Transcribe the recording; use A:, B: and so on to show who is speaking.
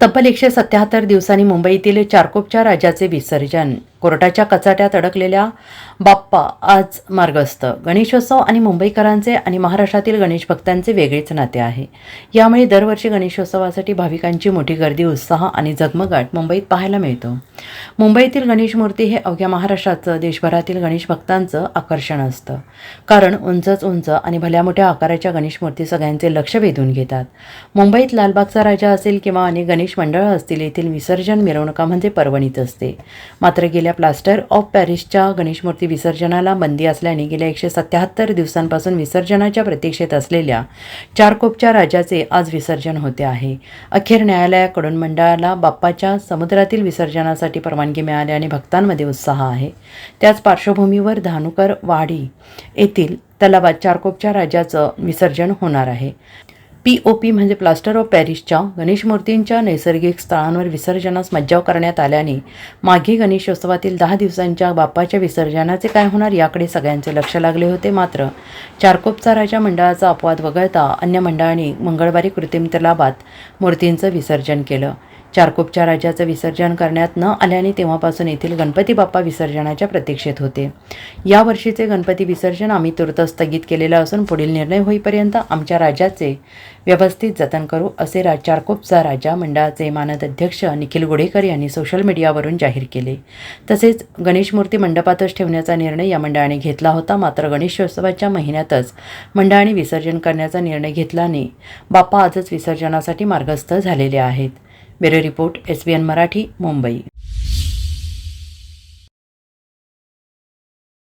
A: तब्बल एकशे सत्याहत्तर दिवसांनी मुंबईतील चारकोपच्या राजाचे विसर्जन. कोर्टाच्या कचाट्यात अडकलेल्या बाप्पा आज मार्गस्थ. गणेशोत्सव आणि मुंबईकरांचे आणि महाराष्ट्रातील गणेश भक्तांचे वेगळेच नाते आहे. यामुळे दरवर्षी गणेशोत्सवासाठी भाविकांची मोठी गर्दी उत्साह आणि जगमगाट मुंबईत पाहायला मिळतो. मुंबईतील गणेश मूर्ती हे अवघ्या महाराष्ट्राचं देशभरातील गणेश भक्तांचं आकर्षण असतं. कारण उंचच उंच आणि भल्या मोठ्या आकाराच्या गणेश मूर्ती सगळ्यांचे लक्ष वेधून घेतात. मुंबईत लालबागचा राजा असेल किंवा अनेक गणेश मंडळं असतील येथील विसर्जन मिरवणुका म्हणजे पर्वणीच असते. मात्र गेल्या प्लास्टर ऑफ पॅरिसच्या गणेशमूर्ती विसर्जनाला बंदी असल्याने गेल्या एकशे सत्याहत्तर दिवसांपासून विसर्जनाच्या प्रतीक्षेत असलेल्या चारकोपच्या राजाचे आज विसर्जन होते आहे. अखेर न्यायालयाकडून मंडळाला बाप्पाच्या समुद्रातील विसर्जनासाठी परवानगी मिळाल्याने भक्तांमध्ये उत्साह आहे. त्याच पार्श्वभूमीवर धानुकर वाडी येथील तलावात चारकोपच्या राजाचं विसर्जन होणार आहे. पी ओ पी म्हणजे प्लास्टर ऑफ पॅरिसच्या गणेश मूर्तींच्या नैसर्गिक स्थळांवर विसर्जनास मज्जाव करण्यात आल्याने मागे गणेशोत्सवातील दहा दिवसांच्या बाप्पाच्या विसर्जनाचे काय होणार याकडे सगळ्यांचे लक्ष लागले होते मात्र चारकोपचा राजा मंडळाचा अपवाद वगळता अन्य मंडळांनी मंगळवारी कृत्रिम तलावात मूर्तींचं विसर्जन केलं. चारकोपच्या राजाचं विसर्जन करण्यात न आल्याने तेव्हापासून येथील गणपती बाप्पा विसर्जनाच्या प्रतीक्षेत होते. यावर्षीचे गणपती विसर्जन आम्ही तुर्त स्थगित केलेलं असून पुढील निर्णय होईपर्यंत आमच्या राजाचे व्यवस्थित जतन करू असे रा चारकोपचा राजा मंडळाचे मानद अध्यक्ष निखिल गुडेकर यांनी सोशल मीडियावरून जाहीर केले. तसेच गणेश मूर्ती मंडपातच ठेवण्याचा निर्णय या मंडळाने घेतला होता. मात्र गणेशोत्सवाच्या महिन्यातच मंडळाने विसर्जन करण्याचा निर्णय घेतल्याने बाप्पा आजच विसर्जनासाठी मार्गस्थ झालेले आहेत. Bureau report S B N Marathi Mumbai.